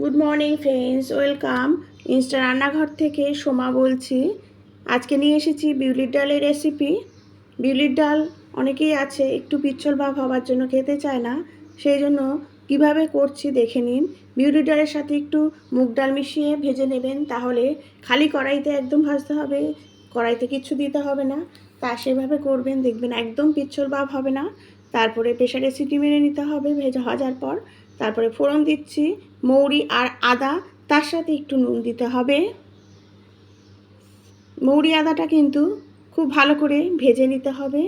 Good morning friends welcome insta রান্নাঘর থেকে সোমা বলছি। আজকে নিয়ে এসেছি বিউলির ডালের রেসিপি বিউলির ডাল অনেকেই আছে, একটু পিচ্ছল ভাব হওয়ার জন্য খেতে চায় না। সেই জন্য কীভাবে করছি দেখে নিন। বিউলির ডালের সাথে একটু মুগ ডাল মিশিয়ে ভেজে নেবেন, তাহলে খালি কড়াইতে একদম ভাজতে হবে। কড়াইতে কিছু দিতে হবে না। তা সেভাবে করবেন, দেখবেন একদম পিচ্ছল ভাব হবে না। তারপরে প্রেশারে সিটি মেরে নিতে হবে, ভেজা ভাজার পর। তারপরে ফোড়ন দিচ্ছি, মৌরি আর আদা, তার সাথে একটু নুন দিতে হবে। মৌরি, আদাটা কিন্তু খুব ভালো করে ভেজে নিতে হবে।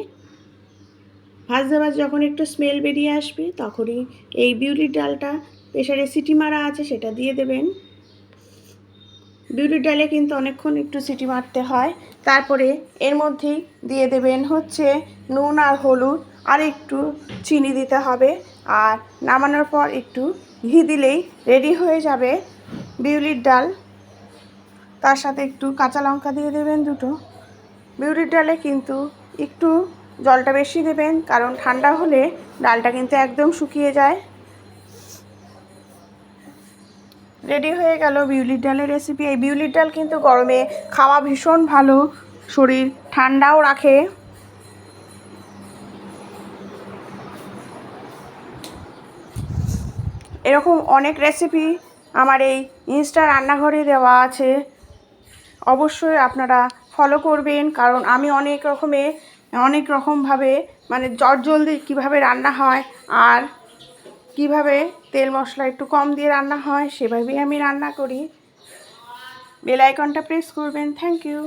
ভাজতে ভাজ যখন একটু স্মেল বেরিয়ে আসবে, তখনই এই বিউলির ডালটা প্রেশারে সিটি মারা আছে, সেটা দিয়ে দেবেন। বিউলির ডালে কিন্তু অনেকক্ষণ একটু সিটি মারতে হয়। তারপরে এর মধ্যেই দিয়ে দেবেন হচ্ছে নুন আর হলুদ, আর একটু চিনি দিতে হবে। আর নামানোর পর একটু ঘি দিলেই রেডি হয়ে যাবে বিউলির ডাল। তার সাথে একটু কাঁচা লঙ্কা দিয়ে দেবেন দুটো। বিউলির ডালে কিন্তু একটু জলটা বেশি দেবেন, কারণ ঠান্ডা হলে ডালটা কিন্তু একদম শুকিয়ে যায়। রেডি হয়ে গেল বিউলির ডালের রেসিপি এই বিউলির ডাল কিন্তু গরমে খাওয়া ভীষণ ভালো। শরীর ঠান্ডাও রাখে। এরকম অনেক রেসিপি আমার এই ইনস্টা রান্নাঘরে দেওয়া আছে। অবশ্যই আপনারা ফলো করবেন, কারণ আমি অনেক রকমে, অনেক রকমভাবে মানে জলদি কীভাবে রান্না হয় আর কীভাবে তেল মশলা একটু কম দিয়ে রান্না হয় সেভাবেই আমি রান্না করি। বেলাইকনটা প্রেস করবেন। Thank you